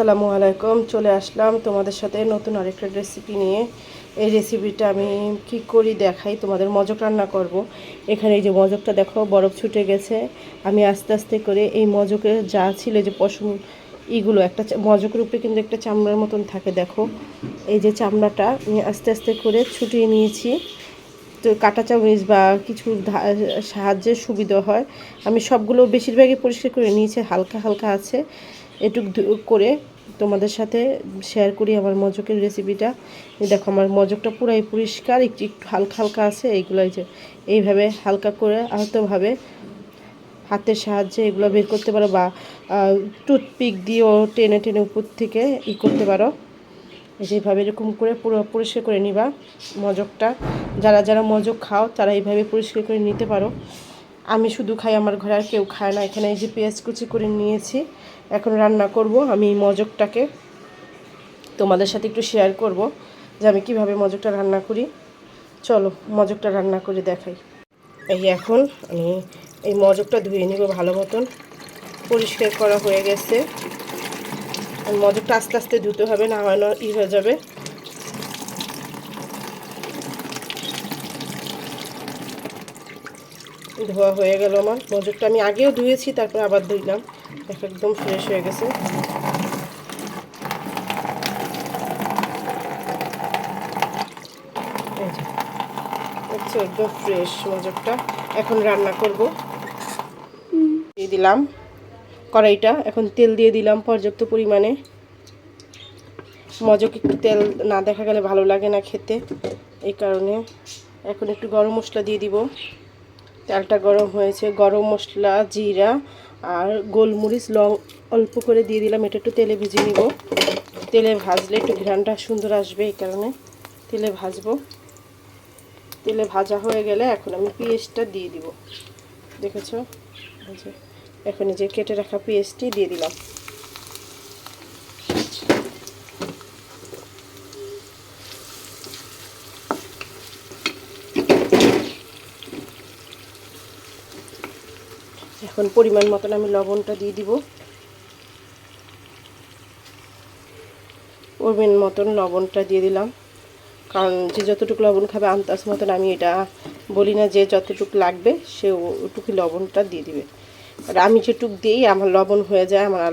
আসসালামু আলাইকুম, চলে আসলাম তোমাদের সাথে নতুন আরেকটা রেসিপি নিয়ে। এই রেসিপিটা আমি কি করি দেখাই, তোমাদের মজক রান্না করব। এখানে এই যে মজকটা দেখো, বরফ ছুটে গেছে। আমি আস্তে আস্তে করে এই মজকের যা ছিল যে পশম ইগুলো, একটা মজকের উপরে কিন্তু একটা চামড়ার মতন থাকে, দেখো। এই যে চামড়াটা আমি আস্তে আস্তে করে ছুটিয়ে নিয়েছি। তো কাটা চামচ বা কিছু সাহায্যের সুবিধা হয়। আমি সবগুলো বেশিরভাগই পরিষ্কার করে নিয়েছি, হালকা হালকা আছে। এটুক করে তোমাদের সাথে শেয়ার করি আমার মজকের রেসিপিটা দেখো, আমার মজকটা পুরাই পরিষ্কার, একটু একটু হালকা হালকা আছে, এইগুলো যে, এইভাবে হালকা করে আহতভাবে হাতের সাহায্যে এগুলো বের করতে পারো বা টুথপিক দিয়েও টেনে টেনে উপর থেকে ই করতে পারো। এই যে এইভাবে এরকম করে পুরো পরিষ্কার করে নিবা মজকটা। যারা যারা মজক খাও, তারা এইভাবে পরিষ্কার করে নিতে পারো। আমি শুধু খাই, আমার ঘরে আর কেউ খায় না। এখানে এই যে পেঁয়াজ কুচি করে নিয়েছি। এখন রান্না করব। আমি মজকটাকে তোমাদের সাথে একটু শেয়ার করব যে আমি কীভাবে মজকটা রান্না করি। চলো, মজকটা রান্না করে দেখাই। এই এখন আমি এই মজকটা ধুয়ে নিব ভালো মতন। পরিষ্কার করা হয়ে গেছে। মজকটা আস্তে আস্তে ধুতে হবে না হয় না ই হয়ে যাবে। ধোয়া হয়ে গেল আমার। মজকটা আমি আগেও ধুয়েছি, তারপর আবার ধুইলাম। একদম ফ্রেশ হয়ে গেছে। একদম ফ্রেশ মজকটা এখন রান্না করব। দিয়ে দিলাম কড়াইটা। এখন তেল দিয়ে দিলাম পর্যাপ্ত পরিমাণে। মজক একটু তেল না দেখা গেলে ভালো লাগে না খেতে। এই কারণে এখন একটু গরম মশলা দিয়ে দিব। তেলটা গরম হয়েছে। গরম মশলা, জিরা আর গোলমরিচ লং অল্প করে দিয়ে দিলাম। এটা একটু তেলে ভেজে নিব। তেলে ভাজলে একটু ঘ্রানটা সুন্দর আসবে এই কারণে। তেলে ভাজবো। তেলে ভাজা হয়ে গেলে এখন আমি পেঁয়াজটা দিয়ে দিব। দেখেছ? এখন যে কেটে রাখা পেঁয়াজটি দিয়ে দিলাম। এখন পরিমাণ মতন আমি লবণটা দিয়ে দিব। পরিমাণ মতন লবণটা দিয়ে দিলাম। কারণ যে যতটুকু লবণ খাবে আন্দাজ মতন আমি এটা বলি না যে যতটুকু লাগবে সে ওটুকু লবণটা দিয়ে দিবে। আর আমি যেটুক দিই, আমার লবণ হয়ে যায়, আমার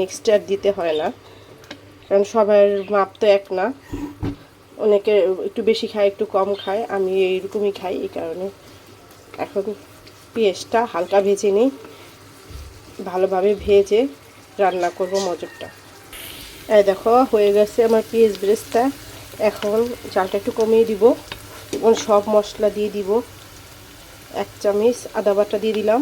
নেক্সট আর দিতে হয় না। কারণ সবার মাপ তো এক না। অনেকে একটু বেশি খায়, একটু কম খায়, আমি এইরকমই খাই এই কারণে। এখন পেঁয়াজটা হালকা ভেজে নিই। ভালোভাবে ভেজে রান্না করব মজুরটা। এই দেখো, হয়ে গেছে আমার পেঁয়াজ ব্রেসটা এখন চালটা একটু কমিয়ে দিব। এবং সব মশলা দিয়ে দিব। এক চামচ আদা বাটা দিয়ে দিলাম।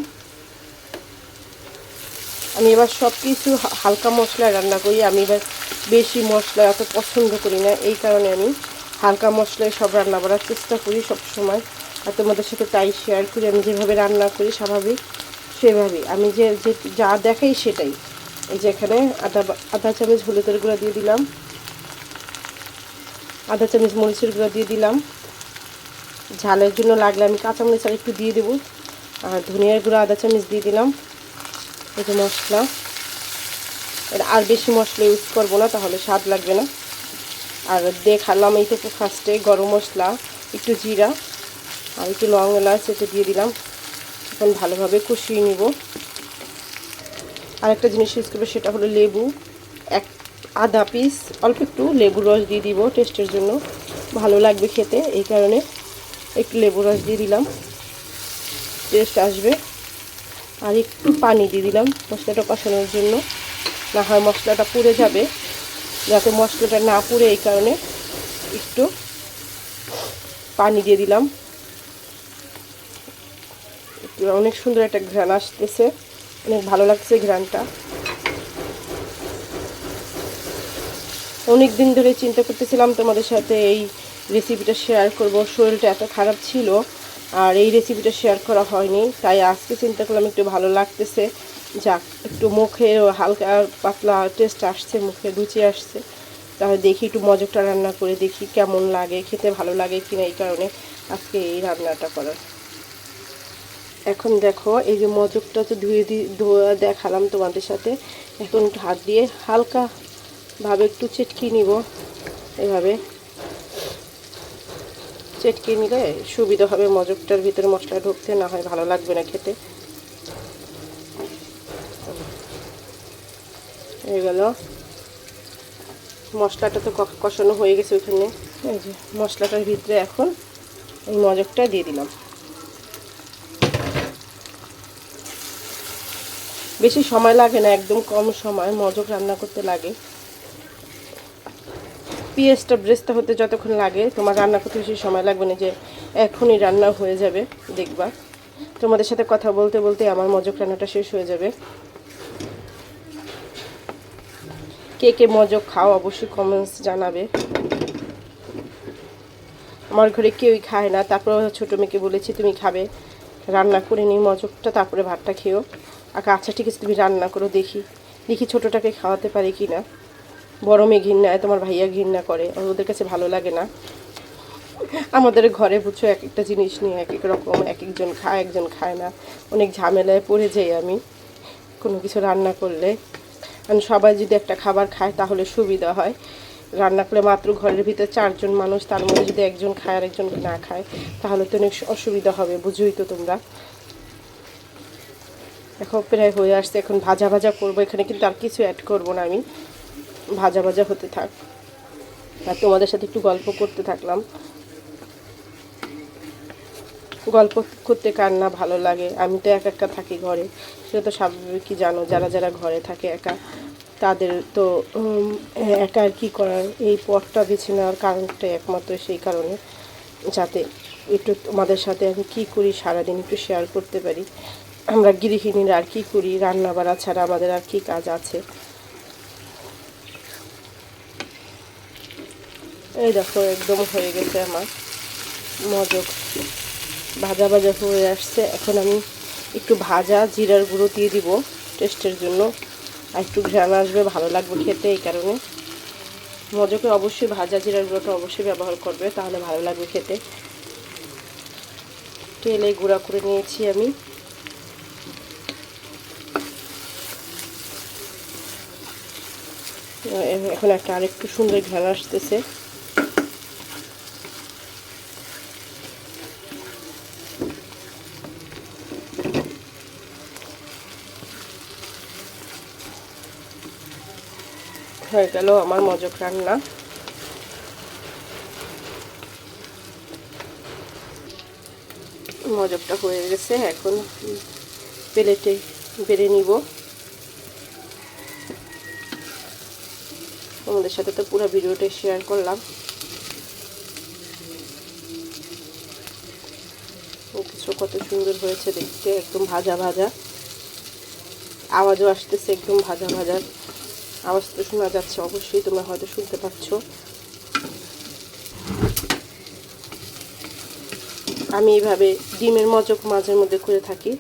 আমি এবার সব কিছু হালকা মশলা রান্না করি। আমি এবার বেশি মশলা এত পছন্দ করি না। এই কারণে আমি হালকা মশলায় সব রান্না করার চেষ্টা করি সব সময় আর তোমাদের সাথে তাই শেয়ার করি, আমি যেভাবে রান্না করি স্বাভাবিক, সেভাবেই। আমি যে যে যা দেখাই সেটাই। এই যে এখানে আদা আধা চামচ হলুদের গুঁড়া দিয়ে দিলাম। আধা চামচ মরিচের গুঁড়া দিয়ে দিলাম। ঝালের জন্য লাগলে আমি কাঁচামরিচ আর একটু দিয়ে দেবো। আর ধনিয়ার গুঁড়া আদা চামচ দিয়ে দিলাম। এই যে মশলা। আর বেশি মশলা ইউজ করব না, তাহলে স্বাদ লাগবে না। আর দেখালাম এই থেকে ফার্স্টে গরম মশলা, একটু জিরা। আর একটু লং এলাচ এটা দিয়ে দিলাম। এখন ভালোভাবে কষিয়ে নিব। আর একটা জিনিস ইউজ করব, সেটা হলো লেবু। এক আধা পিস অল্প একটু লেবুর রস দিয়ে দিব টেস্টের জন্য। ভালো লাগবে খেতে, এই কারণে একটু লেবু রস দিয়ে দিলাম। টেস্ট আসবে। আর একটু পানি দিয়ে দিলাম মশলাটা কষানোর জন্য। না হয় মশলাটা পুড়ে যাবে। যাতে মশলাটা না পুড়ে, এই কারণে একটু পানি দিয়ে দিলাম। অনেক সুন্দর একটা ঘ্রাণ আসতেছে। অনেক ভালো লাগছে ঘ্রাণটা। অনেক দিন ধরে চিন্তা করতেছিলাম তোমাদের সাথে এই রেসিপিটা শেয়ার করব। শরীরটা এত খারাপ ছিল আর এই রেসিপিটা শেয়ার করা হয়নি। তাই আজকে চিন্তা করলাম একটু ভালো লাগতেছে। যাক, একটু মুখে হালকা পাতলা টেস্ট আসছে মুখে রুচি আসছে। তাহলে দেখি একটু মজকটা রান্না করে দেখি কেমন লাগে, খেতে ভালো লাগে কিনা এই কারণে আজকে এই রান্নাটা করার। এখন দেখো, এই যে মজকটা তো ধুয়ে দিয়ে ধোয়া দেখালাম তোমাদের সাথে। এখন একটু হাত দিয়ে হালকা ভাবে একটু চেটকি নিব। এভাবে চেটকে নিলে সুবিধা হবে মজকটার ভিতরে মশলা ঢুকতে, না হয় ভালো লাগবে না খেতে। হয়ে গেল। মশলাটা তো কষানো হয়ে গেছে ওইখানে। মশলাটার ভিতরে এখন এই মজকটা দিয়ে দিলাম। বেশি সময় লাগে না, একদম কম সময় মজক রান্না করতে লাগে। পেঁয়াজটা ব্রেস্তা হতে যতক্ষণ লাগে, তোমার রান্না করতে বেশি সময় লাগবে না যে এখনই রান্না হয়ে যাবে, দেখবা। তোমাদের সাথে কথা বলতে বলতে আমার মজক রান্নাটা শেষ হয়ে যাবে। কে কে মজক খাও অবশ্যই কমেন্টস জানাবে। আমার ঘরে কেউই খায় না, তারপর ছোটো মেয়েকে বলেছি, তুমি খাবে, রান্না করে নিই মজকটা, তারপরে ভাতটা খেও। আচ্ছা আচ্ছা ঠিক আছে, তুমি রান্না করো, দেখি। দেখি ছোটোটাকে খাওয়াতে পারি কি না। বড় মেয়ে ঘৃণায়, তোমার ভাইয়া ঘৃণা করে ওদের কাছে ভালো লাগে না। আমাদের ঘরে বুঝছ, এক একটা জিনিস নিয়ে এক এক রকম, এক একজন খায় একজন খায় না। অনেক ঝামেলায় পড়ে যাই আমি। কোনো কিছু রান্না করলে। কারণ সবাই যদি একটা খাবার খায়, তাহলে সুবিধা হয়। রান্না করলে মাত্র ঘরের ভিতরে চারজন মানুষ, তার মধ্যে যদি একজন খায় আর একজন না খায়, তাহলে তো অনেক অসুবিধা হবে, বুঝোই তো তোমরা। দেখো, প্রায় হয়ে আসছে। এখন ভাজা ভাজা করব। এখানে কিন্তু আর কিছু অ্যাড করব না আমি। ভাজা ভাজা হতে থাক। আর তোমাদের সাথে একটু গল্প করতে থাকলাম। গল্প করতে কার না ভালো লাগে? আমি তো একা একা থাকি ঘরে। সেটা তো স্বাভাবিকই জানো। যারা যারা ঘরে থাকে একা, তাদের তো একা আর কী করার? এই পথটা বেছে নেওয়ার কারণটা একমাত্র সেই কারণে। যাতে একটু তোমাদের সাথে আমি কী করি সারাদিন একটু শেয়ার করতে পারি। আমরা গৃহিণীরা আর কী করি? রান্না বাড়া ছাড়া আমাদের আর কী কাজ আছে? এই দেখো, একদম হয়ে গেছে আমার মজক। ভাজা ভাজা হয়ে আসছে। এখন আমি একটু ভাজা জিরার গুঁড়ো দিয়ে দিব টেস্টের জন্য। আর একটু ঘ্রাণ আসবে, ভালো লাগবে খেতে এই কারণে। মজকে অবশ্যই ভাজা জিরার গুঁড়োটা অবশ্যই ব্যবহার করবে, তাহলে ভালো লাগবে খেতে। তেলে গুঁড়া করে নিয়েছি আমি। এখন একটা আরেকটু সুন্দর ঘ্রাণ আসতেছে। হয়ে গেল আমার মজক রান্না। মজকটা হয়ে গেছে, এখন প্লেটে বেড়ে নিব। তোমাদের সাথে তো পুরো ভিডিওটা শেয়ার করলাম। কিছু কত সুন্দর হয়েছে দেখতে, একদম ভাজা ভাজা। আওয়াজও আসতেছে একদম ভাজা ভাজার আওয়াজ তো শোনা যাচ্ছে, অবশ্যই তোমরা হয়তো শুনতে পাচ্ছ। আমি এইভাবে ডিমের মজক মাঝের মধ্যে করে থাকি।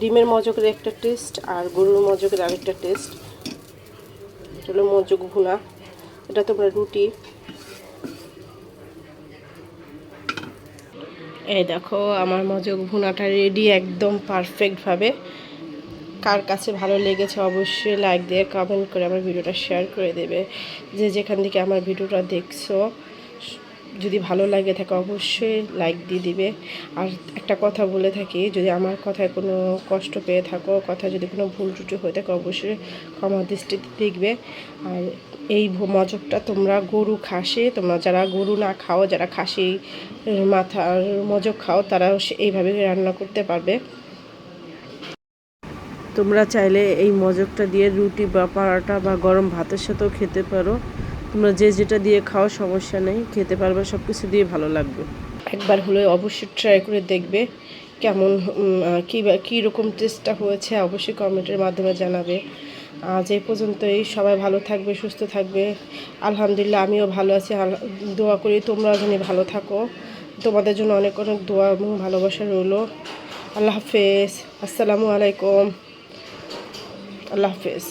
ডিমের মজকের একটা টেস্ট আর গরুর মজকের আরেকটা টেস্ট হলো মজুক ভুনা। এটা তোমরা রুটি। এই দেখো, আমার মজুক ভুনাটা রেডি একদম পারফেক্টভাবে কার কাছে ভালো লেগেছে অবশ্যই লাইক দিয়ে কমেন্ট করে আমার ভিডিওটা শেয়ার করে দেবে। যে যেখান থেকে আমার ভিডিওটা দেখছ যদি ভালো লাগে থাকে অবশ্যই লাইক দিয়ে দিবে। আর একটা কথা বলে থাকি, যদি আমার কথায় কোনো কষ্ট পেয়ে থাকো কথা যদি কোনো ভুল ত্রুটি হয়ে থাকে অবশ্যই ক্ষমা দৃষ্টিতে দেখবে। আর এই মজকটা তোমরা গরু খাসে, তোমরা যারা গরু না খাও, যারা খাসি মাথার মজক খাও তারাও সে- এইভাবে রান্না করতে পারবে। তোমরা চাইলে এই মজকটা দিয়ে রুটি বা পরাটা বা গরম ভাতের সাথেও খেতে পারো। তোমরা যে যেটা দিয়ে খাও, সমস্যা নেই, খেতে পারবে সব কিছু দিয়ে ভালো লাগবে। একবার হলে অবশ্যই ট্রাই করে দেখবে কেমন কী কী রকম টেস্টটা হয়েছে, অবশ্যই কমেন্টের মাধ্যমে জানাবে। আজ এই পর্যন্তই, সবাই ভালো থাকবে, সুস্থ থাকবে। আলহামদুলিল্লাহ, আমিও ভালো আছি। দোয়া করি তোমরা জানি ভালো থাকো। তোমাদের জন্য অনেক অনেক দোয়া এবং ভালোবাসা রইল। আল্লাহ হাফেজ। আসসালামু আলাইকুম। আল্লাহ হাফেজ।